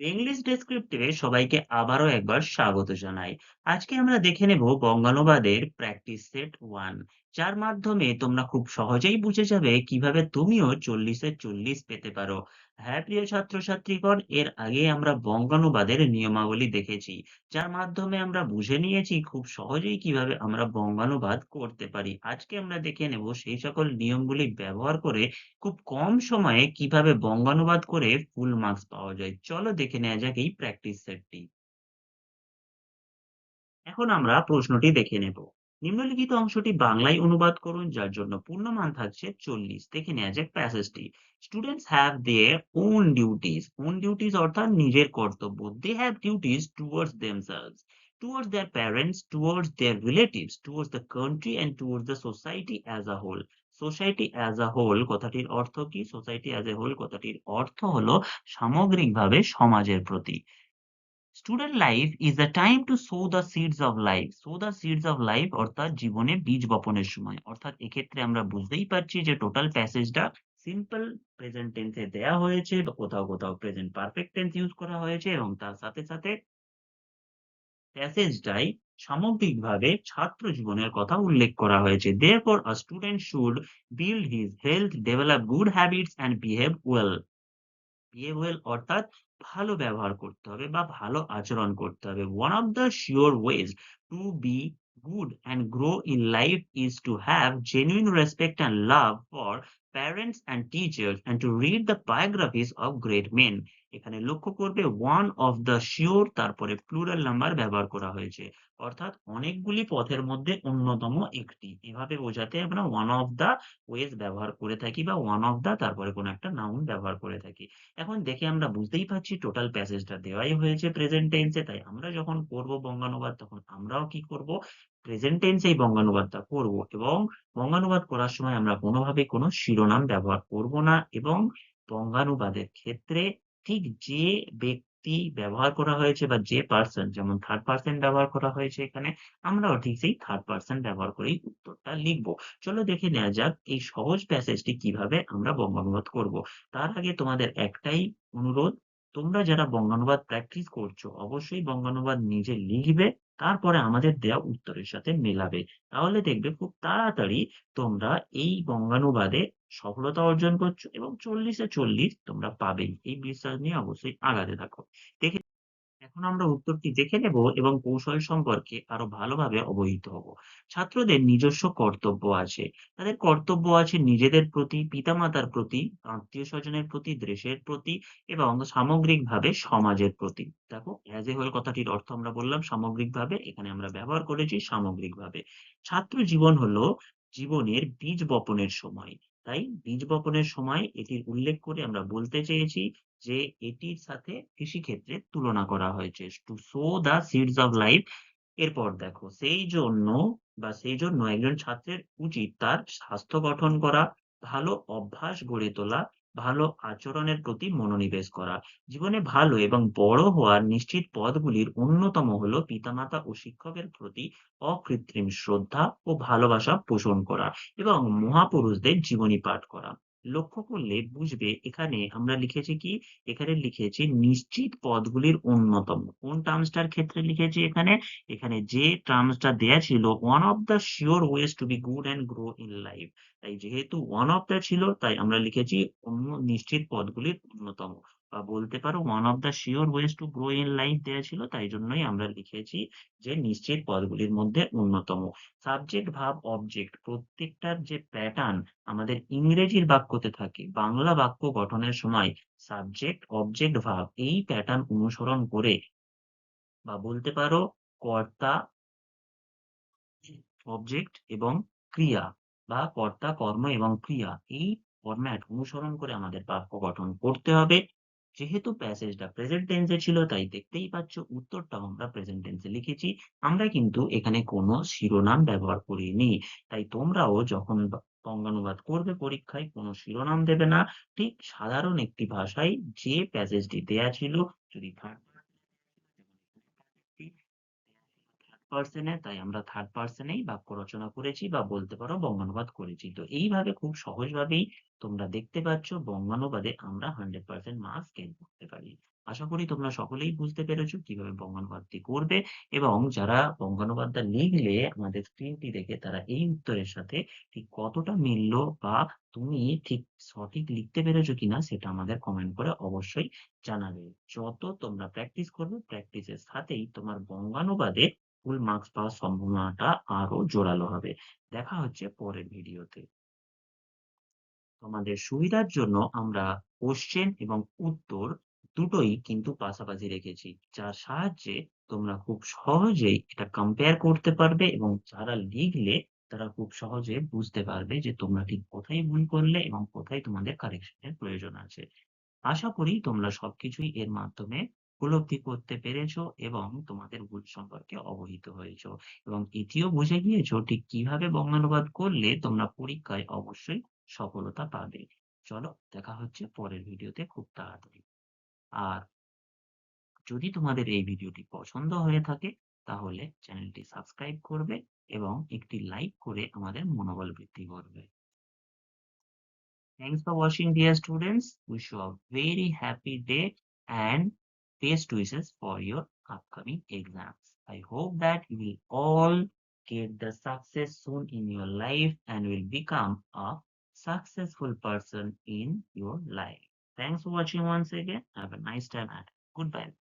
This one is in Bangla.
ইংলিশ ডেসক্রিপটিভে সবাইকে আবারও একবার স্বাগত জানাই। আজকে আমরা দেখে নেব বঙ্গানুবাদের প্র্যাকটিস সেট ওয়ান যার মাধ্যমে তোমরা খুব সহজেই বুঝে যাবে কীভাবে তুমিও চল্লিশে চল্লিশ পেতে পারো। হ্যাঁ প্রিয় ছাত্রছাত্রীগণ, এর আগে আমরা বঙ্গানুবাদের নিয়মাবলী দেখেছি, যার মাধ্যমে আমরা বুঝে নিয়েছি খুব সহজেই কীভাবে আমরা বঙ্গানুবাদ করতে পারি। আজকে আমরা দেখে নেব সেই সকল নিয়মগুলি ব্যবহার করে খুব কম সময়ে কীভাবে বঙ্গানুবাদ করে ফুল মার্কস পাওয়া যায়। চলো দেখে নেওয়া যাক এই প্র্যাকটিস সেটটি এখন আমরা প্রশ্নটি দেখে নেব। নিম্নলিখিত অংশটি বাংলায় অনুবাদ করুন যার জন্য পূর্ণমান থাকছে চল্লিশ। দেখে নেওয়া যাক প্যাসেজটি students have their own duties own duties অর্থাৎ নিজের কর্তব্য। They have duties towards themselves towards their parents, towards their relatives, towards the country and towards the society as a whole. Society as a whole কথাটির অর্থ কি? সোসাইটি অ্যাজ এ হোল কথাটির অর্থ হলো সামগ্রিকভাবে সমাজের প্রতি। Student life is the time to sow the seeds of life sow the seeds of life অর্থাৎ জীবনে বীজ বপনের সময়। অর্থাৎ এক্ষেত্রে আমরা বুঝতেই পারছি যে টোটাল প্যাসেজটা সিম্পল প্রেজেন্ট টেন্সে দেয়া হয়েছে কোথাও কোথাও প্রেজেন্ট পারফেক্ট টেন্স ইউজ করা হয়েছে এবং তার সাথে সাথে প্যাসেজটাই সামগ্রিকভাবে ছাত্র জীবনের কথা উল্লেখ করা হয়েছে। Therefore, a student should build his health develop good habits and behave well behave অর্থাৎ ভালো ব্যবহার করতে হবে বা ভালো আচরণ করতে হবে one of the sure ways to be good and grow in life is to have genuine respect and love for parents and teachers and to read the biographies of great men. এখানে লক্ষ্য করবে ওয়ান অফ দ্য শিওর তারপরে প্লুরাল নাম্বার ব্যবহার করা হয়েছে। অর্থাৎ অনেকগুলি পথের মধ্যে অন্যতম একটি। এভাবে বোঝাতে আমরা ওয়ান অফ দা ওয়েজ ব্যবহার করে থাকি বা ওয়ান অফ দা তারপরে কোনো একটা নাউন ব্যবহার করে থাকি। এখন দেখে আমরা বুঝতেই পারছি টোটাল প্যাসেজটা দেওয়াই হয়েছে প্রেজেন্ট টেন্সে তাই আমরা যখন করব বঙ্গানুবাদ তখন আমরাও কি করব? প্রেজেন্ট টেন্সেই বঙ্গানুবাদটা করব এবং বঙ্গানুবাদ করার সময় আমরা কোনোভাবে কোনো শিরোনাম ব্যবহার করব না এবং বঙ্গানুবাদের ক্ষেত্রে ঠিক যে ব্যক্তি ব্যবহার করা হয়েছে বা যে পার্সন যেমন থার্ড পার্সন ব্যবহার করা হয়েছে এখানে, আমরাও ঠিক সেই থার্ড পার্সন ব্যবহার করেই উত্তরটা লিখব। চলো দেখে নেওয়া যাক এই সহজ প্যাসেজটি কীভাবে আমরা বঙ্গানুবাদ করব। তার আগে তোমাদের একটাই অনুরোধ, তোমরা যারা বঙ্গানুবাদ প্র্যাকটিস করছ, অবশ্যই বঙ্গানুবাদ নিজে লিখবে তারপরে আমাদের দেওয়া উত্তরের সাথে মেলাবে। তাহলে দেখবে খুব তাড়াতাড়ি তোমরা এই বঙ্গানুবাদে সফলতা অর্জন করছ এবং চল্লিশে চল্লিশ তোমরা পাবেই। এই বিশ্বাস নিয়ে অবশ্যই আগাতে থাকো। দেখে এখন আমরা উত্তরটি দেখে নেব এবং কৌশল সম্পর্কে আরও ভালোভাবে অবহিত হব। ছাত্রদের নিজস্ব কর্তব্য আছে। তাদের কর্তব্য আছে নিজেদের প্রতি, পিতামাতার প্রতি আত্মীয় স্বজনের প্রতি, দেশের প্রতি এবং সামগ্রিকভাবে সমাজের প্রতি। দেখো অ্যাজ এ হোল কথাটির অর্থ আমরা বললাম সামগ্রিকভাবে, এখানে আমরা ব্যবহার করেছি সামগ্রিকভাবে। ছাত্র জীবন হলো জীবনের বীজ বপনের সময়। তাই বীজ বপনের সময় এটির উল্লেখ করে আমরা বলতে চেয়েছি যে এটির সাথে কৃষিক্ষেত্রে তুলনা করা হয়েছে। To sow the seeds of life এরপর দেখো সেই জন্য বা সেই জন্য একজন ছাত্রের উচিত তার স্বাস্থ্য গঠন করা, ভালো অভ্যাস গড়ে তোলা ভালো আচরণের প্রতি মনোনিবেশ করা। জীবনে ভালো এবং বড় হওয়ার নিশ্চিত পদগুলির অন্যতম হলো পিতামাতা ও শিক্ষকের প্রতি অকৃত্রিম শ্রদ্ধা ও ভালোবাসা পোষণ করা এবং মহাপুরুষদের জীবনী পাঠ করা। লক্ষ্য করলে বুঝবে এখানে আমরা লিখেছি কি? এখানে লিখেছি নিশ্চিত পদগুলির অন্যতম। কোন টার্মসটার ক্ষেত্রে লিখেছি এখানে? এখানে যে টার্মসটা দেয়া ছিল one of the sure ways to be good and grow in life তাই যেহেতু ওয়ান অফ দ্য ছিল, তাই আমরা লিখেছি অন্য নিশ্চিত পদগুলির অন্যতম। বা বলতে পারো one of the sure ways to grow in life দেওয়া ছিল, তাই জন্যই আমরা লিখেছি যে নিশ্চিত পদগুলির মধ্যে অন্যতম। সাবজেক্ট ভাব অবজেক্ট প্রত্যেকটার যে প্যাটার্ন আমাদের ইংরেজির বাক্যতে থাকে, বাংলা বাক্য গঠনের সময় সাবজেক্ট অবজেক্ট ভাব এই প্যাটার্ন অনুসরণ করে বা বলতে পারো কর্তা অবজেক্ট এবং ক্রিয়া বা কর্তা, কর্ম এবং ক্রিয়া এই ফরম্যাট অনুসরণ করে আমাদের বাক্য গঠন করতে হবে। যেহেতু প্যাসেজটা প্রেজেন্ট টেন্সে ছিল, তাই দেখতেই পাচ্ছ উত্তরটাও আমরা প্রেজেন্ট টেন্সে লিখেছি। আমরা কিন্তু এখানে কোনো শিরোনাম ব্যবহার করিনি। তাই তোমরাও যখন বঙ্গানুবাদ করবে পরীক্ষায়, কোনো শিরোনাম দেবে না। ঠিক সাধারণ একটি ভাষায় যে প্যাসেজটি দেয়া ছিল, যদি থার্ড পার্সনে তাই আমরা থার্ড পার্সনেই বাক্য রচনা করেছি বা বলতে পারো বঙ্গানুবাদ করেছি। তো এইভাবে খুব সহজভাবেই তোমরা দেখতে পাচ্ছ বঙ্গানুবাদে আমরা 100% মার্কস গেইন করতে পারি। আশা করি তোমরা সকলেই বুঝতে পেরেছ কীভাবে বঙ্গানুবাদটি করবে এবং যারা বঙ্গানুবাদটা লিখলে আমাদের স্ক্রিনটি দেখে তারা এই উত্তরের সাথে ঠিক কতটা মিলল বা তুমি ঠিক সঠিক লিখতে পেরেছ কিনা সেটা আমাদের কমেন্ট করে অবশ্যই জানাবে। যত তোমরা প্র্যাকটিস করবে প্র্যাকটিসের সাথেই তোমার বঙ্গানুবাদে ফুল মার্কস পাওয়ার সম্ভাবনাটা আরও জোরালো হবে। দেখা হচ্ছে পরের ভিডিওতে। তোমাদের সুবিধার জন্য আমরা কোশ্চেন এবং উত্তর দুটোই কিন্তু পাশাপাশি রেখেছি। যার সাহায্যে তোমরা খুব সহজেই এটা কম্পেয়ার করতে পারবে এবং যারা লিখলে তারা খুব সহজে বুঝতে পারবে যে তোমরা ঠিক কোথায় ভুল করলে এবং কোথায় তোমাদের কারেকশনের প্রয়োজন আছে। আশা করি তোমরা সবকিছুই এর মাধ্যমে উপলব্ধি করতে পেরেছ এবং তোমাদের ভুল সম্পর্কে অবহিত হয়েছ এবং এটিও বুঝে গিয়েছো ঠিক কীভাবে বঙ্গানুবাদ করলে তোমরা পরীক্ষায় অবশ্যই সফলতা পাবে। চলো, দেখা হচ্ছে পরের ভিডিওতে খুব তাড়াতাড়ি। আর যদি তোমাদের এই ভিডিওটি পছন্দ হয়ে থাকে, তাহলে চ্যানেলটি সাবস্ক্রাইব করবে এবং একটি লাইক করে আমাদের মনোবল বৃদ্ধি করবে। Thanks for watching, dear students. Wish you a very happy day and best wishes for your upcoming exams. I hope that you will all get the success soon in your life and will become a successful person in your life. Thanks for watching once again. Have a nice time and goodbye.